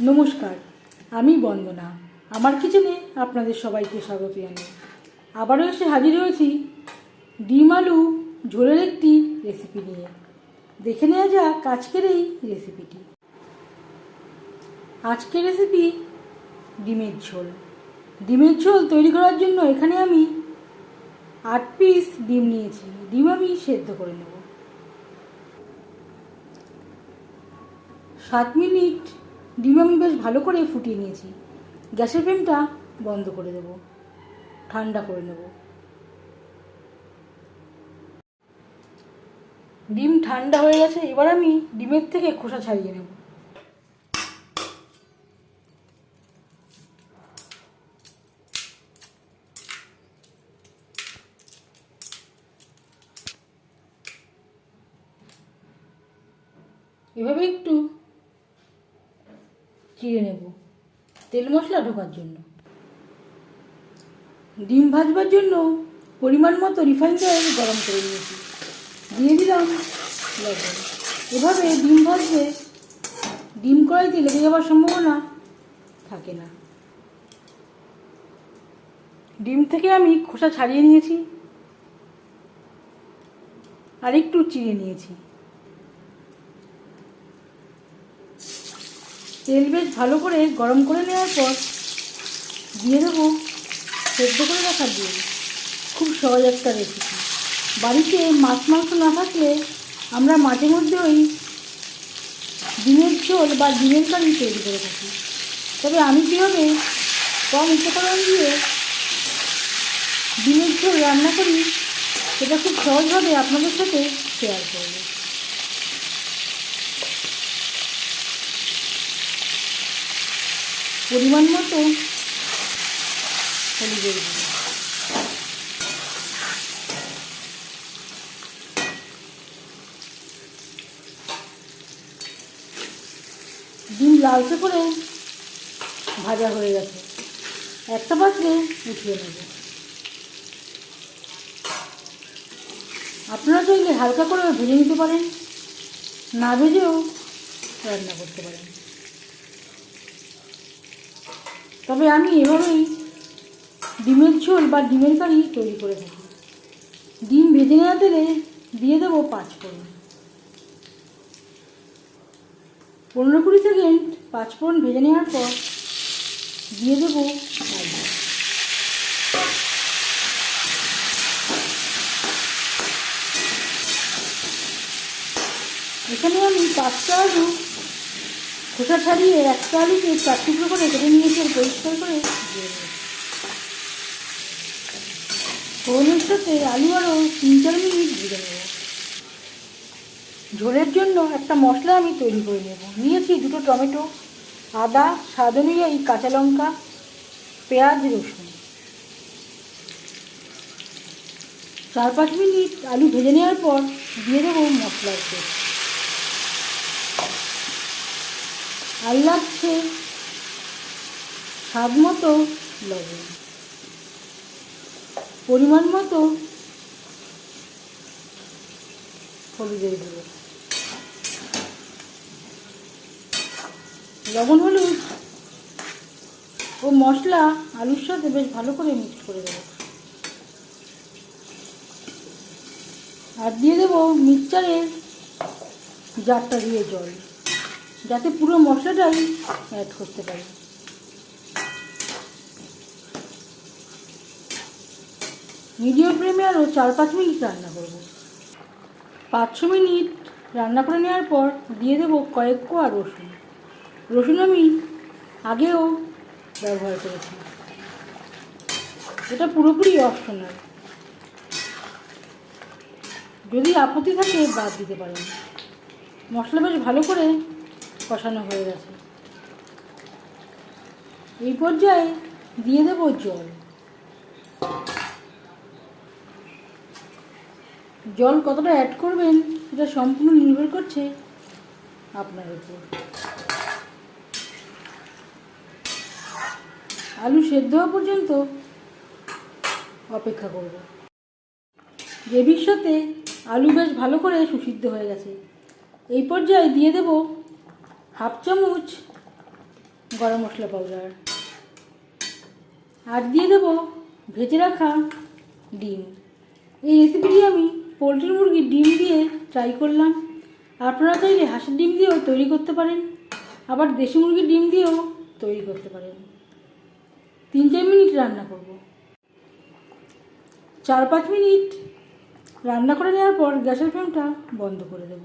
নমস্কার, আমি বন্দনা। আমার কিচেনে আপনাদের সবাইকে স্বাগত জানাই। আবারও এসে হাজির হয়েছি ডিম আলু ঝোলের একটি রেসিপি নিয়ে। দেখে নেওয়া যাক আজকের এই রেসিপিটি আজকের রেসিপি ডিমের ঝোল। ডিমের ঝোল তৈরি করার জন্য এখানে আমি আট পিস ডিম নিয়েছি। ডিম আমি সেদ্ধ করে নেব। সাত মিনিট ডিম আমি বেশ ভালো করে ফুটিয়ে নিয়েছি। গ্যাসের ফ্লেমটা বন্ধ করে দেব। ঠান্ডা করে নেব। ডিম ঠান্ডা হয়ে গেছে, এবার আমি ডিমের থেকে খোসা ছাড়িয়ে নেব। এভাবে একটু চিড়ে নেব। তেল মশলা ঢোকার জন্য। ডিম ভাজবার জন্য পরিমাণ মতো রিফাইন তেল গরম করে নিয়েছি। দিয়ে দিলাম লবণ। এভাবে ডিম ভাজলে ডিম কড়াইতে লেগে যাওয়ার সম্ভাবনা থাকে না। ডিম থেকে আমি খোসা ছাড়িয়ে নিয়েছি। আর একটু চিড়ে নিয়েছি। তেল বেশ ভালো করে গরম করে নেওয়ার পর দিয়ে দেবো সেদ্ধ করে রাখা ডিম। খুব সহজ একটা রেসিপি বাড়িতে মাছ মাংস না থাকলে আমরা মাঝে মধ্যে ওই ডিমের ঝোল বা ডিমের কারি তৈরি করে থাকি। তবে আমি কীভাবে কম উপকরণ দিয়ে ডিমের ঝোল রান্না করি, সেটা খুব সহজভাবে আপনাদের সাথে শেয়ার করব। পরিমাণ মতো হলুদের গুঁড়ো ডিম লালচে করে ভাজা হয়ে গেছে। একটা পাত্রে উঠিয়ে নেব। আপনারা চাইলে হালকা করে ভেজে নিতে পারেন, না ভেজেও রান্না করতে পারেন। তবে আমি এভাবেই ডিমের ঝোল বা ডিমের কারি তৈরি করে থাকি। ডিম ভেজে নেওয়া তেলে দিয়ে দেবো পাঁচ ফোড়ন। পনেরো কুড়ি সেকেন্ড পাঁচ ফোড়ন ভেজে নেওয়ার পর দিয়ে দেবো এখানে আমি পাঁচটা আলু খোসা ছাড়িয়ে একটা আলুকে চার টুকরো করে কেটে নিয়েছি পরিষ্কার করে ফোড়নের আলু আরও তিন চার মিনিট ভেজে নেব। ঝোলের জন্য একটা মশলা আমি তৈরি করে নেব। নিয়েছি দুটো টমেটো, আদা, স্বাদ অনুযায়ী কাঁচা লঙ্কা, পেঁয়াজ, রসুন। চার পাঁচ মিনিট আলু ভেজে নেওয়ার পর দিয়ে দেবো মশলার তেল আর লাগছে? স্বাদ মতো লবণ। পরিমাণ মতো হলুদের গুঁড়ো। লবণ, হলুদ ও মশলা আলুর সাথে বেশ ভালো করে মিক্স করে দেবো। আর দিয়ে দেবো মিক্সচারের জারটা দিয়ে জল। যাতে পুরো মশলাটাই অ্যাড করতে পারি। মিডিয়াম ফ্লেমে আরও চার পাঁচ মিনিট রান্না করব। পাঁচ ছ মিনিট রান্না করে নেওয়ার পর দিয়ে দেবো কয়েক কোয়া রসুন। রসুন আমি আগেও ব্যবহার করেছি। এটা পুরোপুরি অপশনাল যদি আপত্তি থাকে বাদ দিতে পারেন। মশলা বেশ ভালো করে কষানো হয়ে গেছে। এই পর্যায়ে দিয়ে দেবো জল। জল কতটা অ্যাড করবেন, সেটা সম্পূর্ণ নির্ভর করছে আপনার উপর। আলু সেদ্ধ হওয়া পর্যন্ত অপেক্ষা করব। গ্রেভির সাথে আলু বেশ ভালো করে সুসিদ্ধ হয়ে গেছে, এই পর্যায়ে দিয়ে দেব হাফ চামচ গরম মশলা পাউডার। আর দিয়ে দেবো ভেজে রাখা ডিম। এই রেসিপিটি আমি পোলট্রির মুরগির ডিম দিয়ে ট্রাই করলাম। আপনারা চাইলে হাঁসের ডিম দিয়েও তৈরি করতে পারেন। আবার দেশি মুরগির ডিম দিয়েও তৈরি করতে পারেন। তিন চার মিনিট রান্না করব। চার পাঁচ মিনিট রান্না করে নেওয়ার পর গ্যাসের ফ্লেমটা বন্ধ করে দেব।